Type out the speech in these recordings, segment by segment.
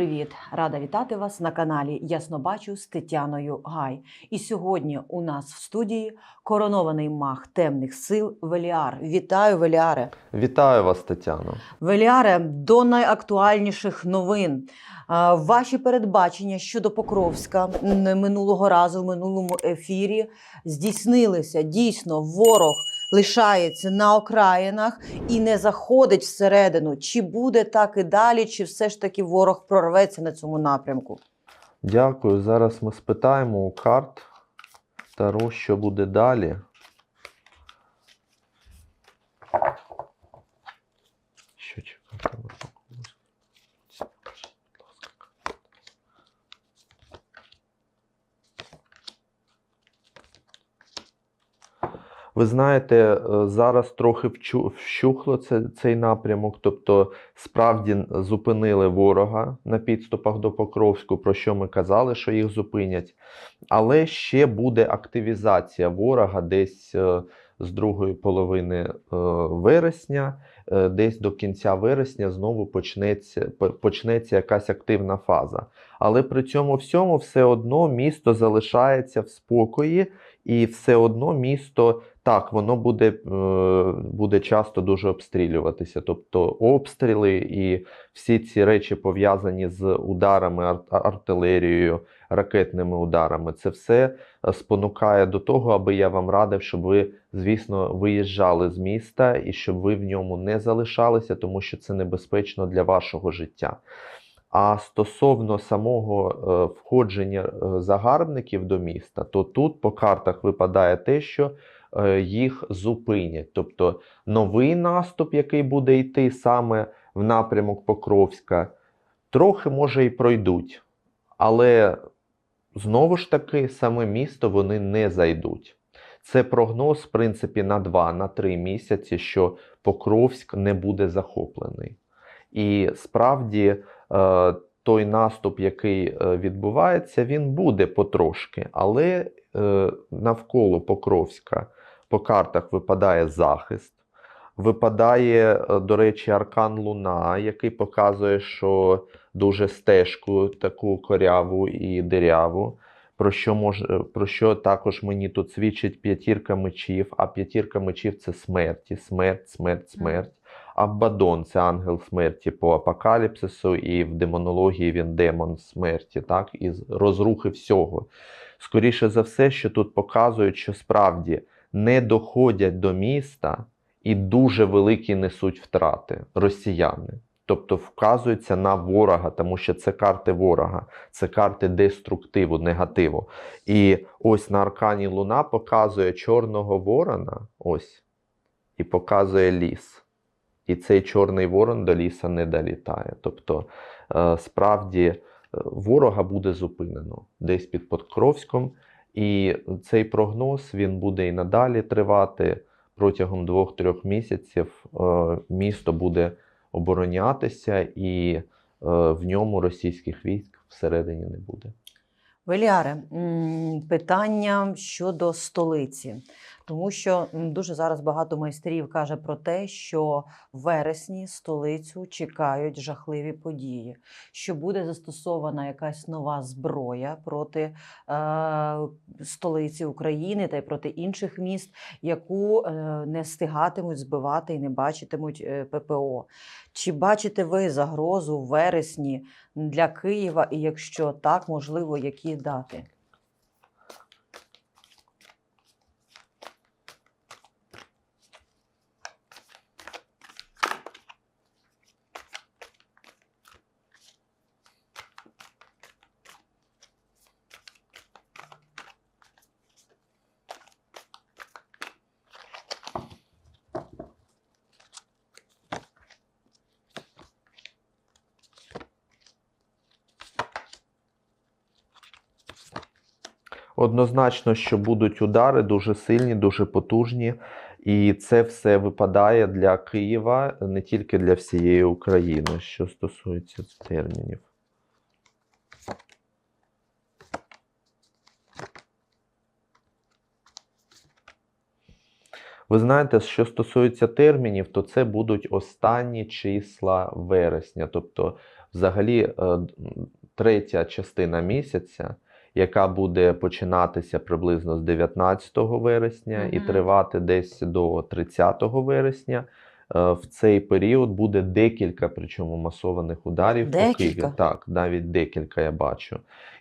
привіт! Рада вітати вас на каналі Яснобачу з Тетяною Гай. І сьогодні у нас в студії коронований маг темних сил Веліар. Вітаю, Веліаре! Вітаю вас, Тетяно. Веліаре, до найактуальніших новин. Ваші передбачення щодо Покровська минулого разу в минулому ефірі здійснилися. Дійсно, ворог лишається на окраїнах і не заходить всередину. Чи буде так і далі, чи все ж таки ворог прорветься на цьому напрямку? Дякую. Зараз ми спитаємо у карт Таро, що буде далі. Що чекати? Ви знаєте, е, зараз трохи вщухло це, цей напрямок, тобто справді зупинили ворога на підступах до Покровську, про що ми казали, що їх зупинять. Але ще буде активізація ворога десь е, з другої половини е, вересня, десь до кінця вересня знову почнеться, почнеться якась активна фаза. Але при цьому всьому все одно місто залишається в спокої, і все одно місто так, воно буде, е, буде часто дуже обстрілюватися. Тобто обстріли і всі ці речі пов'язані з ударами артилерією, ракетними ударами. Це все е, спонукає до того, аби я вам радив, щоб ви, звісно, виїжджали з міста і щоб ви в ньому не залишалися, тому що це небезпечно для вашого життя. А стосовно самого е, входження е, загарбників до міста, то тут по картах випадає те, що е, їх зупинять. Тобто новий наступ, який буде йти саме в напрямок Покровська, трохи може і пройдуть. Але знову ж таки, саме місто вони не зайдуть. Це прогноз, в принципі, на 2-3 місяці, що Покровськ не буде захоплений. І справді той наступ, який е, відбувається, він буде потрошки, але е, навколо Покровська по картах випадає захист. Випадає, е, до речі, аркан Луна, який показує, що дуже стежку таку коряву і диряву. Про що, мож, е, про що також мені тут свідчить п'ятірка мечів, а п'ятірка мечів це смерті, смерть, смерть, смерть. Аббадон це ангел смерті по апокаліпсису, і в демонології він демон смерті, так, і розрухи всього. Скоріше за все, що тут показують, що справді не доходять до міста і дуже великі несуть втрати росіяни. Тобто вказується на ворога, тому що це карти ворога, це карти деструктиву, негативу. І ось на аркані Луна показує чорного ворона, ось, і показує ліс. І цей чорний ворон до ліса не долітає. Тобто, е, справді, е, ворога буде зупинено десь під Покровськом, і цей прогноз він буде і надалі тривати протягом двох-трьох місяців. Е, Місто буде оборонятися, і в ньому російських військ всередині не буде. Веліаре, питання щодо столиці, тому що дуже зараз багато майстрів каже про те, що в вересні столицю чекають жахливі події, що буде застосована якась нова зброя проти е, столиці України та й проти інших міст, яку е, не встигатимуть збивати і не бачитимуть е, ППО. Чи бачите ви загрозу в вересні для Києва, і якщо так, можливо, які дати? Однозначно, що будуть удари дуже сильні, дуже потужні, і це все випадає для Києва, не тільки для всієї України, що стосується термінів. Ви знаєте, що стосується термінів, то це будуть останні числа вересня. Тобто Взагалі, е, третя частина місяця, яка буде починатися приблизно з 19 вересня і тривати десь до 30 вересня. е, В цей період буде декілька, причому масованих ударів по Києві. Так, навіть декілька я бачу.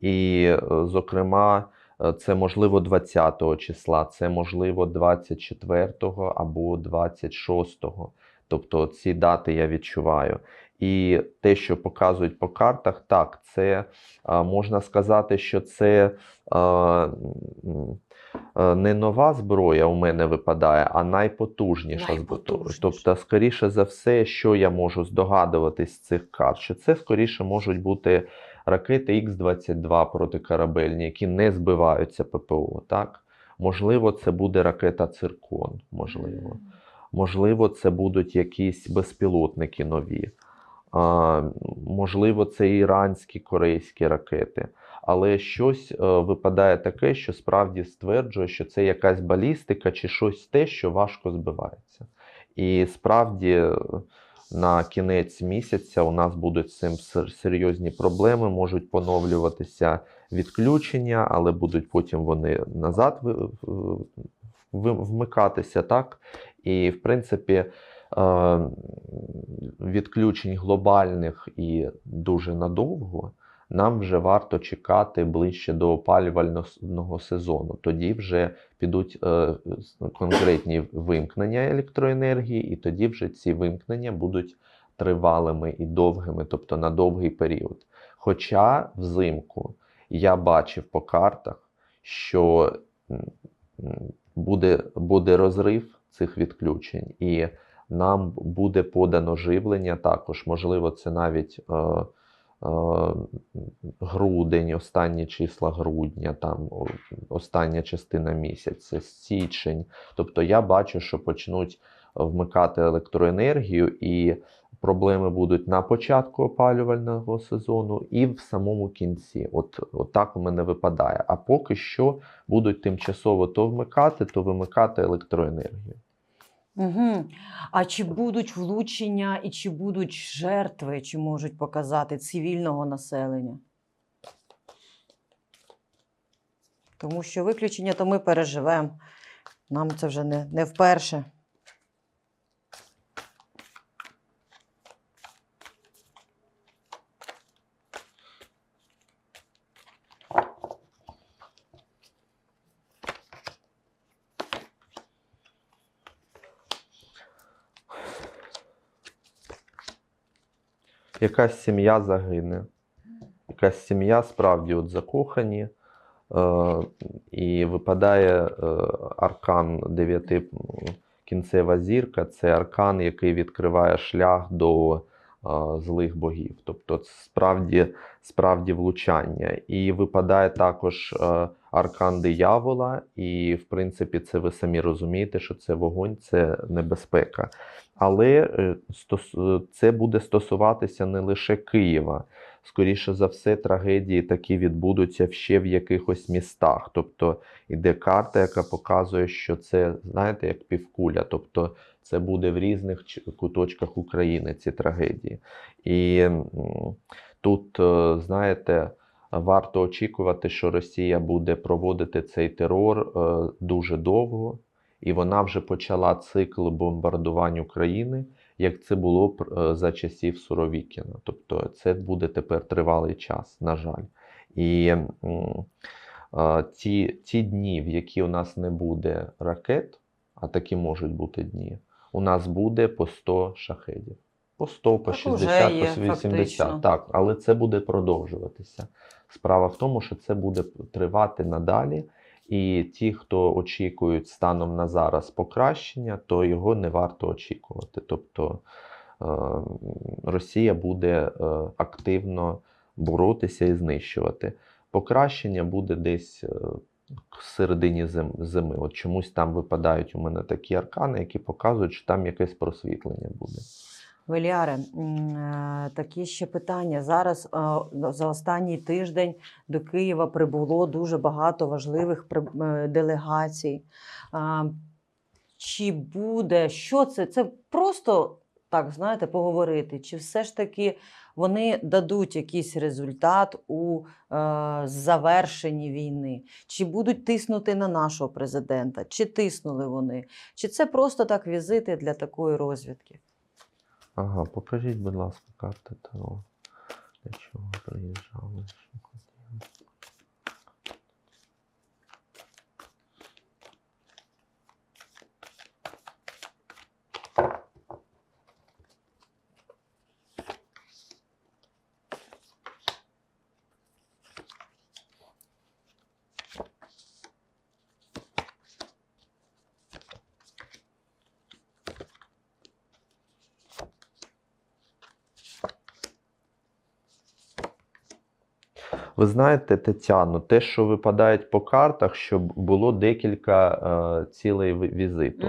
І, е, зокрема, е, це можливо 20 числа, це можливо 24 або 26. Тобто ці дати я відчуваю. І те, що показують по картах, так, це можна сказати, що це не нова зброя у мене випадає, а найпотужніша зброя. Тобто, скоріше за все, що я можу здогадуватись з цих карт, що це скоріше можуть бути ракети Х-22 протикорабельні, які не збиваються ППО. Так? Можливо, це буде ракета Циркон, можливо. Можливо, це будуть якісь безпілотники нові. А, можливо, це іранські корейські ракети. Але щось е, випадає таке, що справді стверджує, що це якась балістика чи щось те, що важко збивається. І справді е, на кінець місяця у нас будуть цим серйозні проблеми, можуть поновлюватися відключення, але будуть потім вони назад вмикатися, так? І, в принципі, е, відключень глобальних і дуже надовго нам вже варто чекати ближче до опалювального сезону. Тоді вже підуть е, конкретні вимкнення електроенергії, і тоді вже ці вимкнення будуть тривалими і довгими, тобто на довгий період. Хоча взимку я бачив по картах, що буде, буде розрив цих відключень, і нам буде подано живлення також. Можливо, це навіть е, е, грудень, останні числа грудня, там остання частина місяця, січень. Тобто я бачу, що почнуть вмикати електроенергію, і проблеми будуть на початку опалювального сезону і в самому кінці. От, от так у мене випадає. А поки що будуть тимчасово то вмикати, то вимикати електроенергію. Угу. А чи будуть влучення і чи будуть жертви, чи можуть показати цивільного населення? Тому що виключення то ми переживемо. Нам це вже не, не вперше. Якась сім'я загине. Якась сім'я справді от закохані, е, і випадає е, аркан дев'яти кінцева зірка. Це аркан, який відкриває шлях до е, злих богів. Тобто справді, справді влучання. І випадає також аркан диявола, і в принципі, це ви самі розумієте, що це вогонь, це небезпека. Але е, е, це буде стосуватися не лише Києва. Скоріше за все, трагедії такі відбудуться ще в якихось містах. Тобто іде карта, яка показує, що це, знаєте, як півкуля. Тобто це буде в різних куточках України ці трагедії. І тут, е, знаєте, варто очікувати, що Росія буде проводити цей терор е, дуже довго, і вона вже почала цикл бомбардувань України, як це було е, за часів Суровікіна. Тобто це буде тепер тривалий час, на жаль. І е, ті, ті дні, в які у нас не буде ракет, а такі можуть бути дні, у нас буде по 100 шахедів. По 100, по Так 60, є, по 80. фактично. Так, але це буде продовжуватися. Справа в тому, що це буде тривати надалі. І ті, хто очікують станом на зараз покращення, то його не варто очікувати. Тобто е, Росія буде е, активно боротися і знищувати. Покращення буде десь е, к середині зими. От чомусь там випадають у мене такі аркани, які показують, що там якесь просвітлення буде. Веліаре, е, такі ще питання. Зараз е, за останній тиждень до Києва прибуло дуже багато важливих е, делегацій. Чи буде що це? Це просто так знаєте, поговорити, чи все ж таки вони дадуть якийсь результат у завершенні війни, чи будуть тиснути на нашого президента, чи тиснули вони, чи це просто так візити для такої розвідки? Ага, покажіть, будь ласка, карти Таро. Для чого приїжджали? Ви знаєте, Тетяно, те, що випадають по картах, щоб було декілька е, цілей ві- візиту.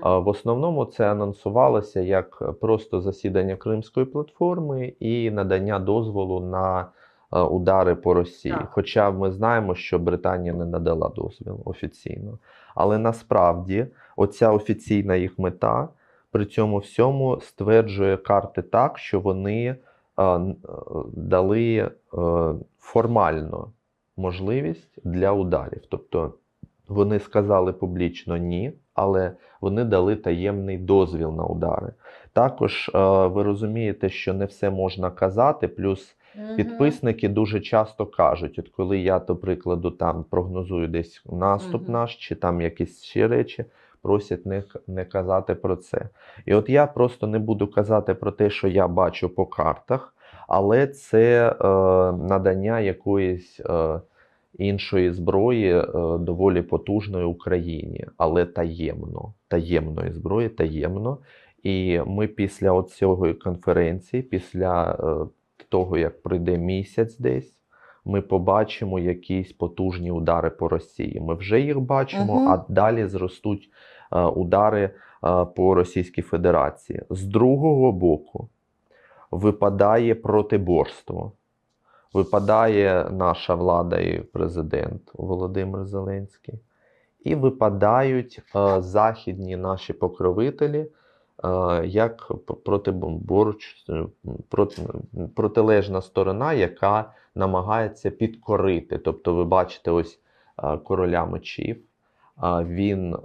А В основному це анонсувалося як просто засідання Кримської платформи і надання дозволу на е, удари по Росії. Так. Хоча ми знаємо, що Британія не надала дозвіл офіційно. Але насправді оця офіційна їх мета при цьому всьому стверджує карти так, що вони дали е, формально можливість для ударів. Тобто вони сказали публічно ні, але вони дали таємний дозвіл на удари. Також е, ви розумієте, що не все можна казати, плюс підписники дуже часто кажуть, от коли я, до прикладу, там прогнозую десь наступ наш, чи там якісь ще речі, просять не, не казати про це. І от я просто не буду казати про те, що я бачу по картах, але це е, надання якоїсь. Е, іншої зброї е, доволі потужної Україні, але таємно. Таємної зброї, таємно. І ми після цієї конференції, після е, того, як пройде місяць десь, ми побачимо якісь потужні удари по Росії. Ми вже їх бачимо, Мгм. а далі зростуть удари е, по Російській Федерації. З другого боку випадає протиборство випадає наша влада і президент Володимир Зеленський, і випадають е, західні наші покровителі е, як протиборч, е, проти, протилежна сторона, яка намагається підкорити. Тобто, ви бачите, ось е, короля мечів. А Він е,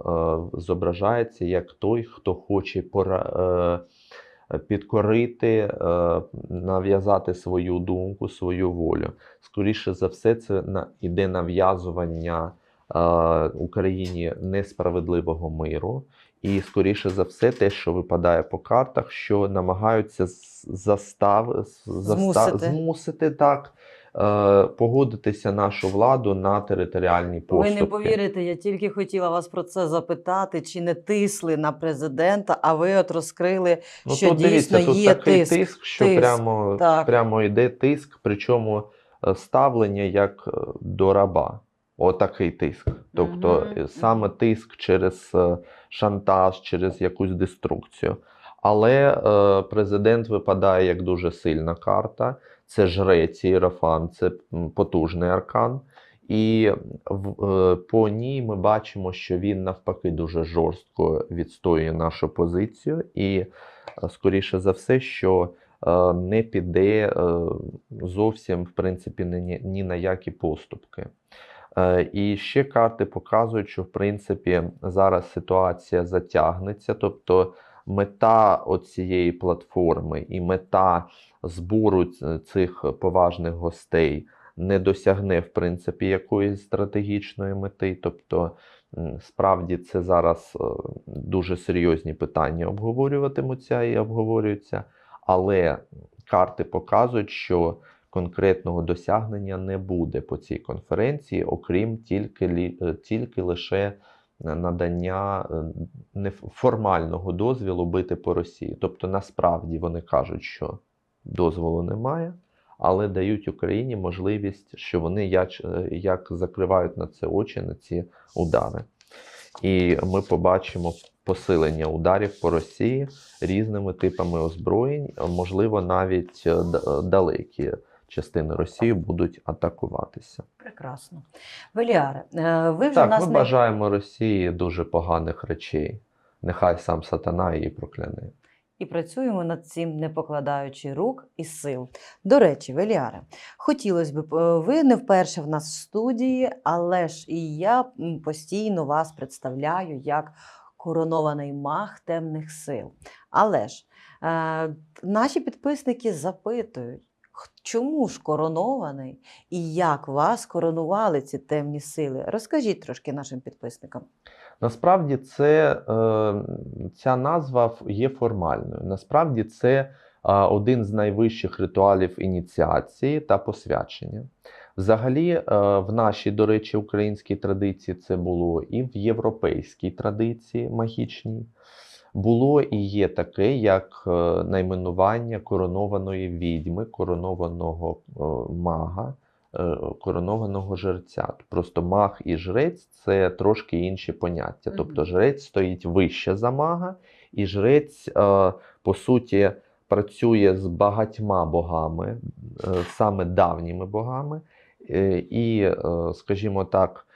зображається як той, хто хоче пора, е, підкорити, е, нав'язати свою думку, свою волю. Скоріше за все, це іде нав'язування Україні несправедливого миру. І, скоріше за все, те, що випадає по картах, що намагаються з- застав, Змусити. змусити так, погодитися нашу владу на територіальні Ви не повірите, я тільки хотіла вас про це запитати, чи не тисли на президента, а ви от розкрили, Ну, що тут дійсно дивіться, тут є такий тиск, тиск, що тиск, прямо, так. прямо йде тиск, причому е, ставлення як е, до раба. Отакий тиск. Тобто е, саме тиск через е, шантаж, через якусь деструкцію. Але е, президент випадає як дуже сильна карта. Це жрець Іерофан, це потужний аркан. І в, е, по ній ми бачимо, що він навпаки дуже жорстко відстоює нашу позицію, і е, скоріше за все, що е, не піде зовсім в принципі ні, ні на які поступки. І ще карти показують, що в принципі зараз ситуація затягнеться, тобто мета оцієї платформи і мета збору цих поважних гостей не досягне в принципі якоїсь стратегічної мети. Тобто, справді це зараз е, дуже серйозні питання обговорюватимуться і обговорюються, але карти показують, що конкретного досягнення не буде по цій конференції, окрім тільки, е, тільки лише надання е, неформального дозвілу бити по Росії. Тобто, насправді вони кажуть, що дозволу немає, але дають Україні можливість, що вони як, як закривають на це очі, на ці удари. І ми побачимо посилення ударів по Росії різними типами озброєнь, можливо, навіть е, далекі частини Росії будуть атакуватися. прекрасно. Веліаре, е, ви вже Так, нас ми не бажаємо Росії дуже поганих речей. Нехай сам сатана її прокляне. і працюємо над цим, не покладаючи рук і сил. До речі, Веліаре, хотілося б, е, ви не вперше в нас в студії, але ж і я постійно вас представляю як коронований маг темних сил. Але ж е, наші підписники запитують, «Х- чому ж коронований і як вас коронували ці темні сили? Розкажіть трошки нашим підписникам. Насправді це, е, ця назва є формальною. Насправді це один з найвищих ритуалів ініціації та посвячення. Взагалі, е, в нашій, до речі, українській традиції це було і в європейській традиції магічній. Було і є таке, як е, найменування коронованої відьми, коронованого е, мага, е, коронованого жерця. Просто маг і жрець це трошки інші поняття. Тобто жрець стоїть вище за мага, і жрець, по суті, працює з багатьма богами, саме давніми богами, і, скажімо так,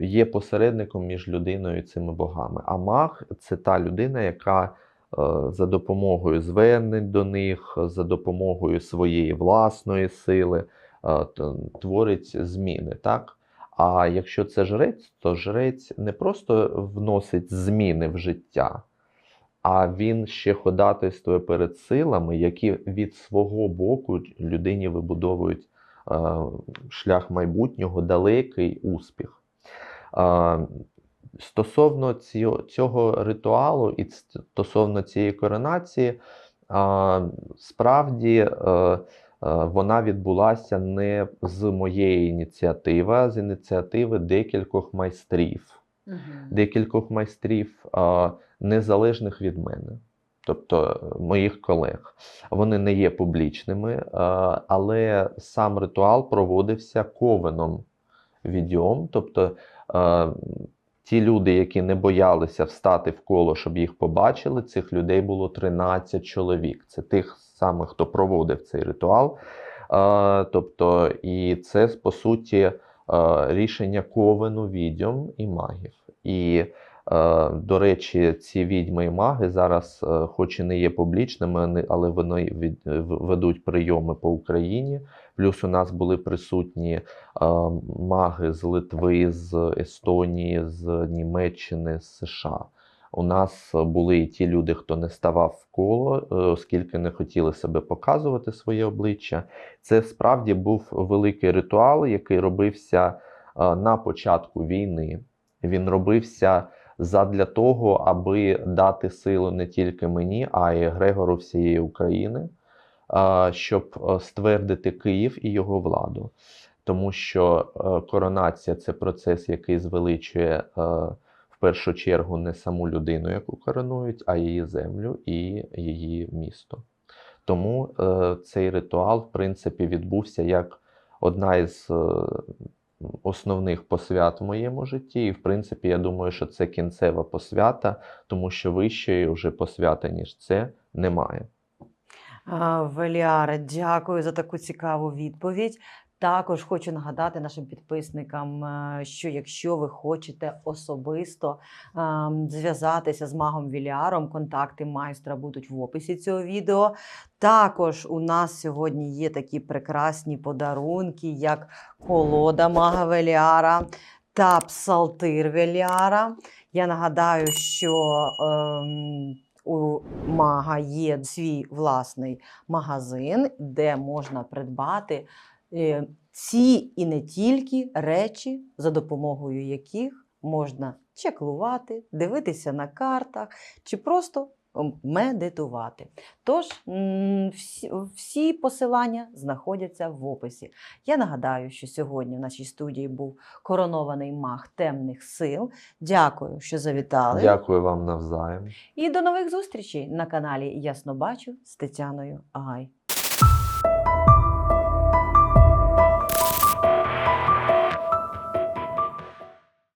є посередником між людиною і цими богами. А маг це та людина, яка е, за допомогою звернень до них, за допомогою своєї власної сили е, творить зміни. Так? А якщо це жрець, то жрець не просто вносить зміни в життя, а він ще ходатайствує перед силами, які від свого боку людині вибудовують е, шлях майбутнього, далекий успіх. Стосовно цього, цього ритуалу і стосовно цієї коронації, справді е, е, вона відбулася не з моєї ініціативи, а з ініціативи декількох майстрів, декількох майстрів незалежних від мене, тобто е, моїх колег. Вони не є публічними, але сам ритуал проводився ковеном відьом, тобто е, ті люди, які не боялися встати в коло, щоб їх побачили, цих людей було 13 чоловік. Це тих самих, хто проводив цей ритуал. Е, тобто, і це по суті е, рішення ковену відьом і магів. І, е, до речі, ці відьми і маги зараз, е, хоч і не є публічними, але вони від- ведуть прийоми по Україні. Плюс у нас були присутні е, маги з Литви, з Естонії, з Німеччини, з США. У нас були і ті люди, хто не ставав в коло, е, оскільки не хотіли себе показувати своє обличчя. Це справді був великий ритуал, який робився е, на початку війни. Він робився задля того, аби дати силу не тільки мені, а й Грегору всієї України, щоб е, ствердити Київ і його владу. Тому що е, коронація це процес, який звеличує е, в першу чергу не саму людину, яку коронують, а її землю і її місто. Тому цей ритуал, в принципі, відбувся як одна із основних посвят в моєму житті. І, в принципі, я думаю, що це кінцева посвята, тому що вищої вже посвяти, ніж це, немає. А, дякую за таку цікаву відповідь. Також хочу нагадати нашим підписникам, е, що якщо ви хочете особисто ем, зв'язатися з магом Віліаром, контакти майстра будуть в описі цього відео. Також у нас сьогодні є такі прекрасні подарунки, як колода мага Веліара та псалтир Веліара. Я нагадаю, що ем, у мага є свій власний магазин, де можна придбати ці і не тільки речі, за допомогою яких можна чеклувати, дивитися на картах чи просто медитувати. Тож всі, посилання знаходяться в описі. Я нагадаю, що сьогодні в нашій студії був коронований маг темних сил. Дякую, що завітали. Дякую вам навзаєм. І до нових зустрічей на каналі Ясно Бачу з Тетяною Гай.